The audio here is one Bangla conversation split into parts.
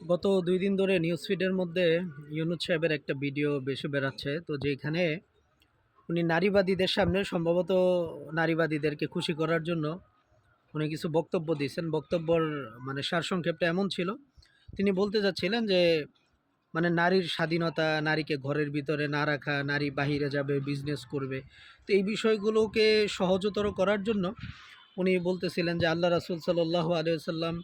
গত দুই দিন ধরে নিউজ ফিডের মধ্যে ইউনুস সাহেবের একটা ভিডিও বেশি বেরাচ্ছে তো যেখানে উনি নারীবাদীদের সামনে সম্ভবত নারীবাদীদেরকে খুশি করার জন্য উনি কিছু বক্তব্য দিয়েছেন। বক্তব্যর মানে সারসংক্ষেপটা এমন ছিল, তিনি বলতে যাচ্ছিলেন যে মানে নারীর স্বাধীনতা, নারীকে ঘরের ভিতরে না রাখা, নারী বাহিরে যাবে বিজনেস করবে। তো এই বিষয়গুলোকে সহজতর করার জন্য উনি বলতেছিলেন যে, আল্লাহ রাসুল সাল্লাহ আলিয়াল্লাম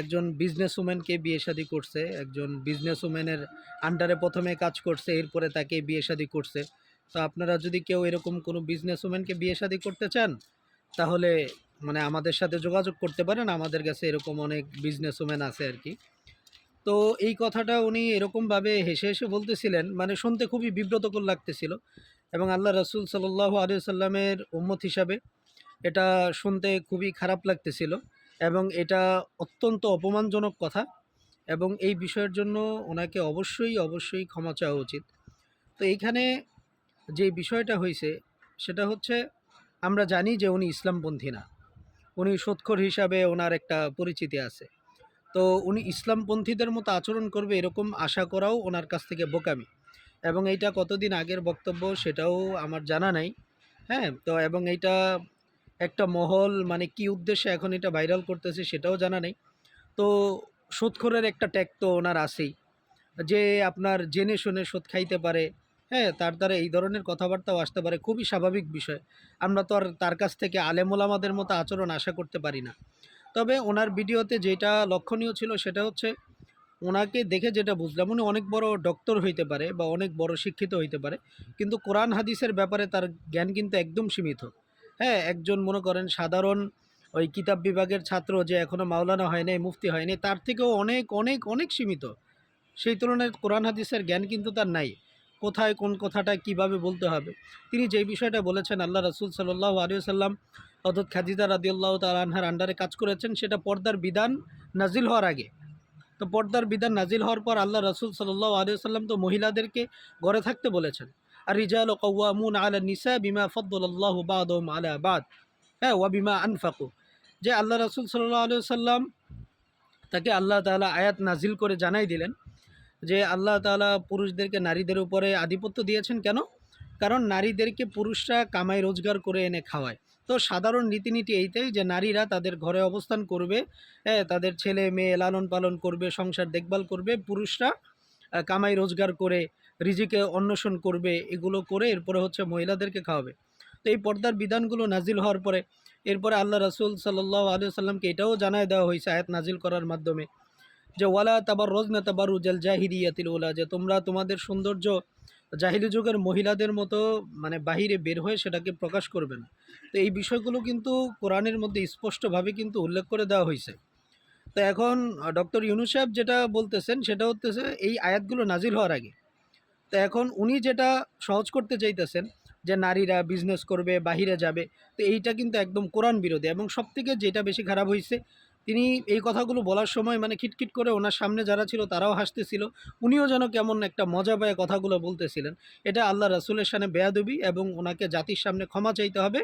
একজন বিজনেস উম্যানকে বিয়ে শাদি করছে, একজন বিজনেস উম্যানের আন্ডারে প্রথমে কাজ করছে, এরপরে তাকে বিয়ে শাদি করছে। তো আপনারা যদি কেউ এরকম কোনো বিজনেস উম্যানকে বিয়ে শাদি করতে চান, তাহলে মানে আমাদের সাথে যোগাযোগ করতে পারেন, আমাদের কাছে এরকম অনেক বিজনেস উম্যান আছে আর কি। তো এই কথাটা উনি এরকমভাবে হেসে হেসে বলতেছিলেন মানে শুনতে খুবই বিব্রতকর লাগতেছিল। এবং আল্লাহ রসুল সাল্লাহ আলিয়া সাল্লামের উম্মত হিসাবে এটা শুনতে খুবই খারাপ লাগতেছিল। এবং এটা অত্যন্ত অপমানজনক কথা এবং এই বিষয়ের জন্য ওনাকে অবশ্যই অবশ্যই ক্ষমা চাওয়া উচিত। তো এইখানে যে বিষয়টা হয়েছে সেটা হচ্ছে আমরা জানি যে উনি ইসলামপন্থী না। উনি সুৎখর হিসাবে ওনার একটা পরিচিতি আছে। তো উনি ইসলামপন্থীদের মতো আচরণ করবে এরকম আশা করাও ওনার কাছ থেকে বোকামি। এবং এইটা কতদিন আগের বক্তব্য সেটাও আমার জানা নাই। হ্যাঁ তো এবং এইটা একটা মহল মানে কি উদ্দেশ্যে এখন এটা ভাইরাল করতেছে সেটাও জানা নেই। তো সুদখোরের একটা ট্যাগ তো ওনার আছেই, যে আপনার জেনে শুনে সুদ খাইতে পারে হ্যাঁ তার দ্বারা এই ধরনের কথাবার্তাও আসতে পারে, খুবই স্বাভাবিক বিষয়। আমরা তো আর তার কাছ থেকে আলেমোলামাদের মতো আচরণ আশা করতে পারি না। তবে ওনার ভিডিওতে যেটা লক্ষণীয় ছিল সেটা হচ্ছে, ওনাকে দেখে যেটা বুঝলাম, উনি অনেক বড় ডক্টর হইতে পারে বা অনেক বড় শিক্ষিত হইতে পারে, কিন্তু কোরআন হাদিসের ব্যাপারে তার জ্ঞান কিন্তু একদম সীমিত। হ্যাঁ একজন মনে করেন সাধারণ ওই কিতাব বিভাগের ছাত্র যে এখনও মাওলানা হয় নাই মুফতি হয়নি, তার থেকেও অনেক অনেক অনেক সীমিত। সেই তুলনায় কোরআন হাদিসের জ্ঞান কিন্তু তার নাই। কোথায়, কোন কথাটা কীভাবে বলতে হবে? তিনি যেই বিষয়টা বলেছেন, আল্লাহ রসুল সাল্লাহ আলিয়াল্লাম অর্থাৎ খাদিদা রাদিউল্লাহ তালানহার আন্ডারে কাজ করেছেন, সেটা পর্দার বিধান নাজিল হওয়ার আগে। তো পর্দার বিধান নাজিল হওয়ার পর আল্লাহ রসুল সাল্লাহ আলিয়াল্লাম তো মহিলাদেরকে ঘরে থাকতে বলেছেন। আর রিজাল কৌয়ামুন আলা নিসা বিমা ফদ্দুল্লাহ বাদম আলা বাদ হ্যাঁ ওয়া বিমা আনফাকু যে আল্লাহ রসুল সাল্লাহ সাল্লাম তাকে আল্লাহ তাআলা আয়াত নাজিল করে জানাই দিলেন যে আল্লাহ তাআলা পুরুষদেরকে নারীদের উপরে আধিপত্য দিয়েছেন কেন? কারণ নারীদেরকে পুরুষরা কামাই রোজগার করে এনে খাওয়ায়। তো সাধারণ রীতিনীতি এইটাই যে নারীরা তাদের ঘরে অবস্থান করবে হ্যাঁ তাদের ছেলে মেয়ে লালন পালন করবে, সংসার দেখভাল করবে, পুরুষরা কামাই রোজগার করে, রিজিকে অন্বেষণ করবে, এগুলো করে এরপরে হচ্ছে মহিলাদেরকে খাওয়াবে। তো এই পর্দার বিধানগুলো নাজিল হওয়ার পরে, এরপরে আল্লাহ রাসুল সাল্লাহ আলিয়া সাল্লামকে এটাও জানায় দেওয়া হয়েছে, আয়াত নাজিল করার মাধ্যমে, যে ওয়ালা তাবার রোজ না তাবার উজাল জাহিরিয়াতিল ওলা যে তোমরা তোমাদের সৌন্দর্য জাহিলি যুগের মহিলাদের মতো মানে বাহিরে বের হয়ে সেটাকে প্রকাশ করবে না। তো এই বিষয়গুলো কিন্তু কোরআনের মধ্যে স্পষ্টভাবে কিন্তু উল্লেখ করে দেওয়া হয়েছে। তো এখন ডক্টর ইউনুস সাহেব যেটা বলতেছেন সেটা হচ্ছে এই আয়াতগুলো নাজিল হওয়ার আগে। তো এখন উনি যেটা সহজ করতে চাইতেছেন যে নারীরা বিজনেস করবে, বাহিরে যাবে, তো এইটা কিন্তু একদম কোরআন বিরোধী এবং সবথেকে যেটা বেশি খারাপ হয়েছে তিনি এই কথাগুলো বলার সময় মানে খিটখিট করে ওনার সামনে যারা ছিল তারাও হাসতেছিল। উনিও যেন কেমন একটা মজা পায় কথাগুলো বলতেছিলেন। এটা আল্লাহ রাসুলের সামনে বেয়াদবি এবং ওনাকে জাতির সামনে ক্ষমা চাইতে হবে।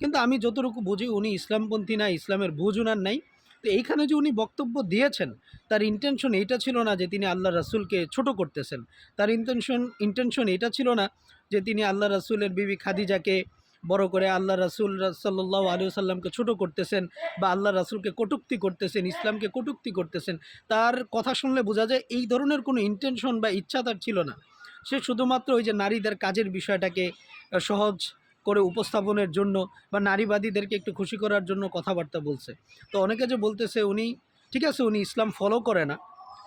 কিন্তু আমি যতটুকু বুঝি উনি ইসলামপন্থী না, ইসলামের বুঝ উনার নাই। তো এইখানে যে উনি বক্তব্য দিয়েছেন, তার ইন্টেনশন এইটা ছিল না যে তিনি আল্লাহ রাসুলকে ছোট করতেছেন। তার ইন্টেনশন ইন্টেনশন এটা ছিল না যে তিনি আল্লাহ রাসুলের বিবি খাদিজাকে বড় করে আল্লাহ রাসুল সাল্লাহ আলিয়া সাল্লামকে ছোট করতেছেন বা আল্লাহ রাসুলকে কটুক্তি করতেছেন, ইসলামকে কটুক্তি করতেছেন, তার কথা শুনলে বোঝা যায় এই ধরনের কোনো ইন্টেনশন বা ইচ্ছা তার ছিল না। সে শুধুমাত্র ওই যে নারীদের কাজের বিষয়টাকে সহজ করে উপস্থাপনের জন্য বা নারীবাদীদেরকে একটু খুশি করার জন্য কথাবার্তা বলছে। তো অনেকে যে বলতেছে উনি, ঠিক আছে, উনি ইসলাম ফলো করে না।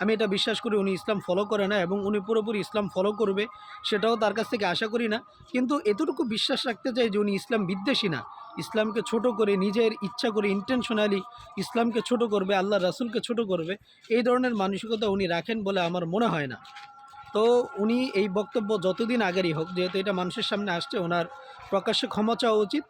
আমি এটা বিশ্বাস করি উনি ইসলাম ফলো করে না এবং উনি পুরোপুরি ইসলাম ফলো করবে, সেটাও তার কাছ থেকে আশা করি না। কিন্তু এতটুকু বিশ্বাস রাখতে চাই যে উনি ইসলাম বিদ্বেষী না। ইসলামকে ছোট করে, নিজের ইচ্ছা করে ইন্টেনশনালি ইসলামকে ছোট করবে আল্লাহ রাসুলকে ছোট করবে, এই ধরনের মানসিকতা উনি রাখেন বলে আমার মনে হয় না। তো উনি এই বক্তব্য যতদিন আগেরই হোক, যেহেতু এটা মানুষের সামনে আসছে, ওনার প্রকাশ্যে ক্ষমা চাওয়া উচিত।